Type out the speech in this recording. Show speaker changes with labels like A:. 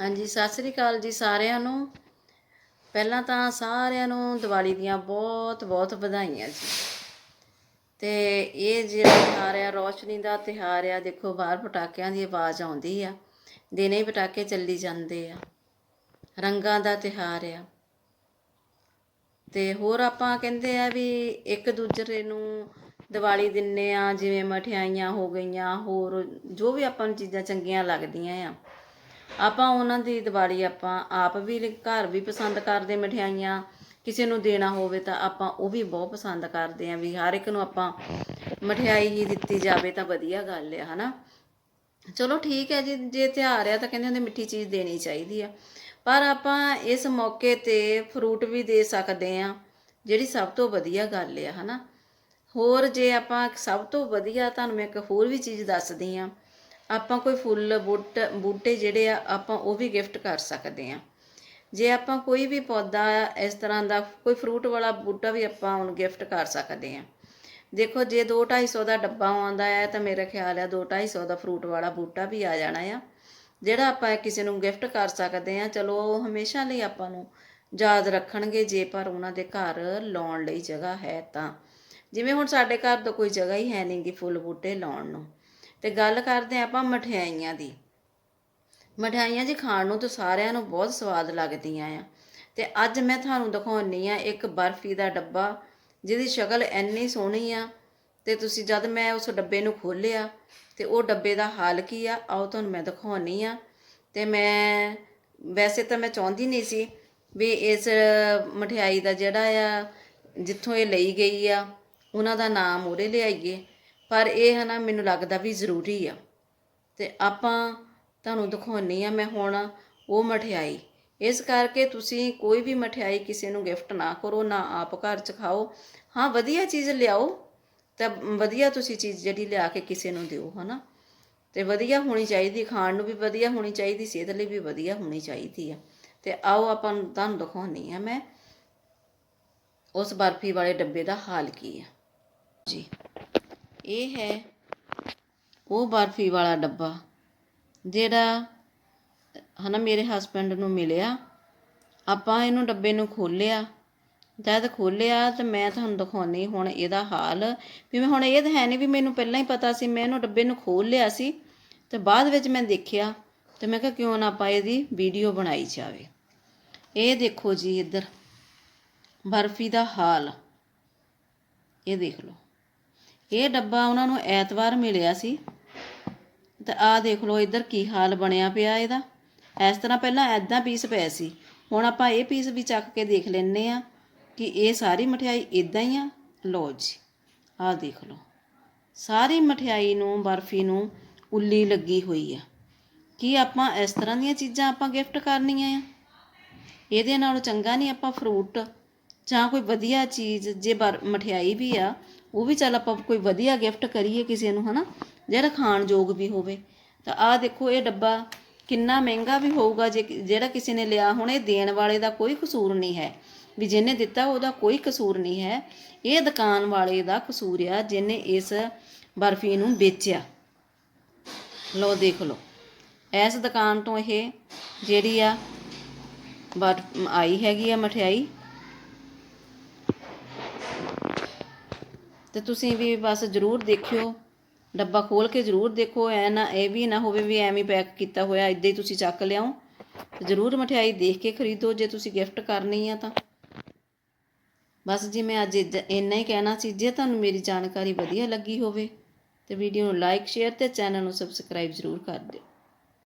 A: ਹਾਂਜੀ, ਸਤਿ ਸ੍ਰੀ ਅਕਾਲ ਜੀ ਸਾਰਿਆਂ ਨੂੰ। ਪਹਿਲਾਂ ਤਾਂ ਸਾਰਿਆਂ ਨੂੰ ਦੀਵਾਲੀ ਦੀਆਂ ਬਹੁਤ ਬਹੁਤ ਵਧਾਈਆਂ ਜੀ। ਤੇ ਇਹ ਜਿਹੜਾ ਤਿਉਹਾਰ ਆ, ਰੋਸ਼ਨੀ ਦਾ ਤਿਉਹਾਰ ਆ, ਦੇਖੋ ਬਾਹਰ ਪਟਾਕਿਆਂ ਦੀ ਆਵਾਜ਼ ਆਉਂਦੀ ਆ, ਦਿਨੇ ਹੀ ਪਟਾਕੇ ਚੱਲੀ ਜਾਂਦੇ ਆ, ਰੰਗਾਂ ਦਾ ਤਿਉਹਾਰ ਆ। ਤੇ ਹੋਰ ਆਪਾਂ ਕਹਿੰਦੇ ਆ ਵੀ ਇੱਕ ਦੂਜੇ ਨੂੰ ਦੀਵਾਲੀ ਦਿੰਨੇ ਆ, ਜਿਵੇਂ ਮਠਿਆਈਆਂ ਹੋ ਗਈਆਂ, ਹੋਰ ਜੋ ਵੀ ਆਪਾਂ ਨੂੰ ਚੀਜ਼ਾਂ ਚੰਗੀਆਂ ਲੱਗਦੀਆਂ ਆ ਆਪਾਂ ਉਹਨਾਂ ਦੀ ਦੀਵਾਲੀ ਆਪਾਂ ਆਪ ਵੀ ਘਰ ਵੀ ਪਸੰਦ ਕਰਦੇ ਮਠਿਆਈਆਂ, ਕਿਸੇ ਨੂੰ ਦੇਣਾ ਹੋਵੇ ਤਾਂ ਆਪਾਂ ਉਹ ਵੀ ਬਹੁਤ ਪਸੰਦ ਕਰਦੇ ਆ ਵੀ ਹਰ ਇੱਕ ਨੂੰ ਆਪਾਂ ਮਠਿਆਈ ਹੀ ਦਿੱਤੀ ਜਾਵੇ ਤਾਂ ਵਧੀਆ ਗੱਲ ਆ, ਹਨਾ? ਚਲੋ ਠੀਕ ਹੈ ਜੀ, ਜੇ ਤਿਉਹਾਰ ਆ ਤਾਂ ਕਹਿੰਦੇ ਹੁੰਦੇ ਮਿੱਠੀ ਚੀਜ਼ ਦੇਣੀ ਚਾਹੀਦੀ ਆ। ਪਰ ਆਪਾਂ ਇਸ ਮੌਕੇ ਤੇ ਫਰੂਟ ਵੀ ਦੇ ਸਕਦੇ ਆ ਜਿਹੜੀ ਸਭ ਤੋਂ ਵਧੀਆ ਗੱਲ ਆ, ਹਨਾ? ਹੋਰ ਜੇ ਆਪਾਂ ਸਭ ਤੋਂ ਵਧੀਆ ਤੁਹਾਨੂੰ ਮੈਂ ਇੱਕ ਹੋਰ ਵੀ ਚੀਜ਼ ਦੱਸਦੀ ਆ ਆਪਾਂ ਕੋਈ ਫੁੱਲ, ਬੂਟ, ਬੂਟੇ ਜਿਹੜੇ ਆ, ਆਪਾਂ ਉਹ ਵੀ ਗਿਫਟ ਕਰ ਸਕਦੇ ਆ ਜੇ ਆਪਾਂ ਕੋਈ ਵੀ ਪੌਦਾ, ਇਸ ਤਰ੍ਹਾਂ ਦਾ ਕੋਈ ਫਰੂਟ ਵਾਲਾ ਬੂਟਾ ਵੀ ਆਪਾਂ ਉਹਨੂੰ ਗਿਫਟ ਕਰ ਸਕਦੇ ਆ ਦੇਖੋ, ਜੇ 2-250 ਦਾ ਡੱਬਾ ਆਉਂਦਾ ਹੈ, ਤਾਂ ਮੇਰਾ ਖਿਆਲ ਹੈ 2-250 ਦਾ ਫਰੂਟ ਵਾਲਾ ਬੂਟਾ ਵੀ ਆ ਜਾਣਾ ਆ। ਜਿਹੜਾ ਆਪਾਂ ਕਿਸੇ ਨੂੰ ਗਿਫਟ ਕਰ ਸਕਦੇ ਆ ਚਲੋ ਉਹ ਹਮੇਸ਼ਾ ਲਈ ਆਪਾਂ ਨੂੰ ਯਾਦ ਰੱਖਣਗੇ, ਜੇ ਪਰ ਉਹਨਾਂ ਦੇ ਘਰ ਲਾਉਣ ਲਈ ਜਗ੍ਹਾ ਹੈ ਤਾਂ। ਜਿਵੇਂ ਹੁਣ ਸਾਡੇ ਘਰ ਤਾਂ ਕੋਈ ਜਗ੍ਹਾ ਹੀ ਹੈ ਨਹੀਂ ਗੀ ਫੁੱਲ ਬੂਟੇ ਲਾਉਣ ਨੂੰ। ਤੇ ਗੱਲ ਕਰਦੇ ਹਾਂ ਆਪਾਂ ਮਠਿਆਈਆਂ ਦੀ। ਮਠਿਆਈਆਂ ਜੀ ਖਾਣ ਨੂੰ ਤਾਂ ਸਾਰਿਆਂ ਨੂੰ ਬਹੁਤ ਸਵਾਦ ਲੱਗਦੀਆਂ ਆ। ਤੇ ਅੱਜ ਮੈਂ ਤੁਹਾਨੂੰ ਦਿਖਾਉਣੀ ਆ ਇੱਕ ਬਰਫੀ ਦਾ ਡੱਬਾ, ਜਿਹਦੀ ਸ਼ਕਲ ਇੰਨੀ ਸੋਹਣੀ ਆ ਤੇ ਤੁਸੀਂ ਜਦ ਮੈਂ ਉਸ ਡੱਬੇ ਨੂੰ ਖੋਲ੍ਹਿਆ ਤੇ ਉਹ ਡੱਬੇ ਦਾ ਹਾਲ ਕੀ ਆ, ਆਓ ਤੁਹਾਨੂੰ ਮੈਂ ਦਿਖਾਉਣੀ ਆ। ਤੇ ਮੈਂ, ਵੈਸੇ ਤਾਂ ਮੈਂ ਚਾਹੁੰਦੀ ਨਹੀਂ ਸੀ ਵੀ ਇਸ ਮਠਿਆਈ ਦਾ ਜਿਹੜਾ ਆ, ਜਿੱਥੋਂ ਇਹ ਲਈ ਗਈ ਆ, ਉਹਨਾਂ ਦਾ ਨਾਮ ਉਹਦੇ ਲਿਆਈਏ। ਪਰ ਇਹ ਹੈ ਨਾ ਮੈਨੂੰ ਲੱਗਦਾ ਵੀ ਜ਼ਰੂਰੀ ਆ। ਤੇ ਆਪਾਂ ਤੁਹਾਨੂੰ ਦਿਖਾਉਣੀ ਆ, ਮੈਂ ਹੁਣ ਉਹ ਮਠਿਆਈ। ਇਸ ਕਰਕੇ ਤੁਸੀਂ ਕੋਈ ਵੀ ਮਠਿਆਈ ਕਿਸੇ ਨੂੰ ਗਿਫਟ ਨਾ ਕਰੋ, ਨਾ ਆਪ ਘਰ ਚ ਖਾਓ। ਹਾਂ, ਵਧੀਆ ਚੀਜ਼ ਲਿਆਓ, ਤਾਂ ਵਧੀਆ ਤੁਸੀਂ ਚੀਜ਼ ਜਿਹੜੀ ਲਿਆ ਕੇ ਕਿਸੇ ਨੂੰ ਦਿਓ, ਹਨਾ। ਤੇ ਵਧੀਆ ਹੋਣੀ ਚਾਹੀਦੀ, ਖਾਣ ਨੂੰ ਵੀ ਵਧੀਆ ਹੋਣੀ ਚਾਹੀਦੀ, ਸਿਹਤ ਲਈ ਵੀ ਵਧੀਆ ਹੋਣੀ ਚਾਹੀਦੀ ਆ। ਤੇ ਆਓ, ਆਪਾਂ ਤੁਹਾਨੂੰ ਦਿਖਾਉਣੀ ਆ ਮੈਂ। ਉਸ ਬਰਫੀ ਵਾਲੇ ਡੱਬੇ ਦਾ ਹਾਲ ਕੀ ਆ। ਜੀ। ਇਹ ਹੈ ਉਹ ਬਰਫੀ ਵਾਲਾ ਡੱਬਾ, ਜਿਹੜਾ ਹਨਾ ਮੇਰੇ ਹਸਬੰਡ ਨੂੰ ਮਿਲਿਆ। ਆਪਾਂ ਇਹਨੂੰ ਡੱਬੇ ਨੂੰ ਖੋਲਿਆ ਜਦ ਖੋਲਿਆ ਤੇ ਮੈਂ ਤੁਹਾਨੂੰ ਦਿਖਾਉਣੀ ਹੁਣ ਇਹਦਾ ਹਾਲ। ਵੀ ਮੈਂ ਹੁਣ ਇਹ ਤਾਂ ਹੈ ਨਹੀਂ ਵੀ ਮੈਨੂੰ ਪਹਿਲਾਂ ਹੀ ਪਤਾ ਸੀ, ਮੈਂ ਇਹਨੂੰ ਡੱਬੇ ਨੂੰ ਖੋਲ ਲਿਆ ਸੀ ਤੇ ਬਾਅਦ ਵਿੱਚ ਮੈਂ ਦੇਖਿਆ ਤੇ ਮੈਂ ਕਿਹਾ ਕਿਉਂ ਨਾ ਆਪਾਂ ਇਹਦੀ ਵੀਡੀਓ ਬਣਾਈ ਜਾਵੇ। ਇਹ ਦੇਖੋ ਜੀ ਇੱਧਰ, ਬਰਫੀ ਦਾ ਹਾਲ। ਇਹ ਦੇਖ ਲਓ। ਇਹ ਡੱਬਾ ਉਹਨਾਂ ਨੂੰ ਐਤਵਾਰ ਮਿਲਿਆ ਸੀ। ਤੇ ਆਹ ਦੇਖ ਲਓ ਇੱਧਰ ਕੀ ਹਾਲ ਬਣਿਆ ਪਿਆ ਇਹਦਾ। ਇਸ ਤਰ੍ਹਾਂ ਪਹਿਲਾਂ ਐਦਾਂ ਪੀਸ ਪਏ ਸੀ। ਹੁਣ ਆਪਾਂ ਇਹ ਪੀਸ ਵੀ ਚੱਕ ਕੇ ਦੇਖ ਲੈਨੇ ਆ ਕਿ ਇਹ ਸਾਰੀ ਮਠਿਆਈ ਇਦਾਂ ਹੀ ਆ। ਲਓ ਜੀ, ਆਹ ਦੇਖ ਲਓ। ਸਾਰੀ ਮਠਿਆਈ ਨੂੰ, ਬਰਫੀ ਨੂੰ ਉੱਲੀ ਲੱਗੀ ਹੋਈ ਆ। ਕੀ ਆਪਾਂ ਇਸ ਤਰ੍ਹਾਂ ਦੀਆਂ ਚੀਜ਼ਾਂ ਆਪਾਂ ਗਿਫਟ ਕਰਨੀਆਂ ਆ? ਇਹਦੇ ਨਾਲੋਂ ਚੰਗਾ ਨਹੀਂ ਆਪਾਂ ਫਰੂਟ ਜਾਂ ਕੋਈ ਵਧੀਆ ਚੀਜ਼, ਜੇ ਬਰ, ਮਠਿਆਈ ਵੀ ਆ ਉਹ ਵੀ ਚੱਲ ਆਪਾਂ ਕੋਈ ਵਧੀਆ ਗਿਫਟ ਕਰੀਏ ਕਿਸੇ ਨੂੰ, ਹਨਾ? ਜਿਹੜਾ ਖਾਣ ਯੋਗ ਵੀ ਹੋਵੇ। ਤਾਂ ਆਹ ਦੇਖੋ, ਇਹ ਡੱਬਾ ਕਿੰਨਾ ਮਹਿੰਗਾ ਵੀ ਹੋਊਗਾ ਜੇ ਜਿਹੜਾ ਕਿਸੇ ਨੇ ਲਿਆ, ਹੁਣ ਇਹ ਦੇਣ ਵਾਲੇ ਦਾ ਕੋਈ ਕਸੂਰ ਨਹੀਂ ਹੈ। ਵੀ ਜਿਹਨੇ ਦਿੱਤਾ, ਉਹਦਾ ਕੋਈ ਕਸੂਰ ਨਹੀਂ ਹੈ। ਇਹ ਦੁਕਾਨ ਵਾਲੇ ਦਾ ਕਸੂਰ ਆ, ਜਿਹਨੇ ਇਸ ਬਰਫੀ ਨੂੰ ਵੇਚਿਆ। ਲਓ, ਦੇਖ ਲਓ। ਇਸ ਦੁਕਾਨ ਤੋਂ ਇਹ ਜਿਹੜੀ ਆ ਬਰ ਆਈ ਹੈਗੀ ਆ ਮਠਿਆਈ। ਤੇ ਤੁਸੀਂ ਵੀ ਬਸ ਜ਼ਰੂਰ ਦੇਖਿਓ, ਡੱਬਾ ਖੋਲ ਕੇ ਜ਼ਰੂਰ ਦੇਖੋ, ਐ ਨਾ, ਇਹ ਵੀ ਨਾ ਹੋਵੇ ਵੀ ਐਵੇਂ ਪੈਕ ਕੀਤਾ ਹੋਇਆ, ਇਦਾਂ ਹੀ ਤੁਸੀਂ ਚੱਕ ਲਿਆਓ। ਤੇ ਜ਼ਰੂਰ ਮਠਿਆਈ ਦੇਖ ਕੇ ਖਰੀਦੋ, ਜੇ ਤੁਸੀਂ ਗਿਫਟ ਕਰਨੀ ਆ ਤਾਂ। ਬਸ ਜੀ, ਮੈਂ ਅੱਜ ਇੱਦ- ਇੰਨਾ ਹੀ ਕਹਿਣਾ ਸੀ, ਜੇ ਤੁਹਾਨੂੰ ਮੇਰੀ ਜਾਣਕਾਰੀ ਵਧੀਆ ਲੱਗੀ ਹੋਵੇ, ਤੇ ਵੀਡੀਓ ਨੂੰ ਲਾਈਕ ਸ਼ੇਅਰ ਤੇ ਚੈਨਲ ਨੂੰ ਸਬਸਕ੍ਰਾਈਬ ਜ਼ਰੂਰ ਕਰ ਦਿਓ।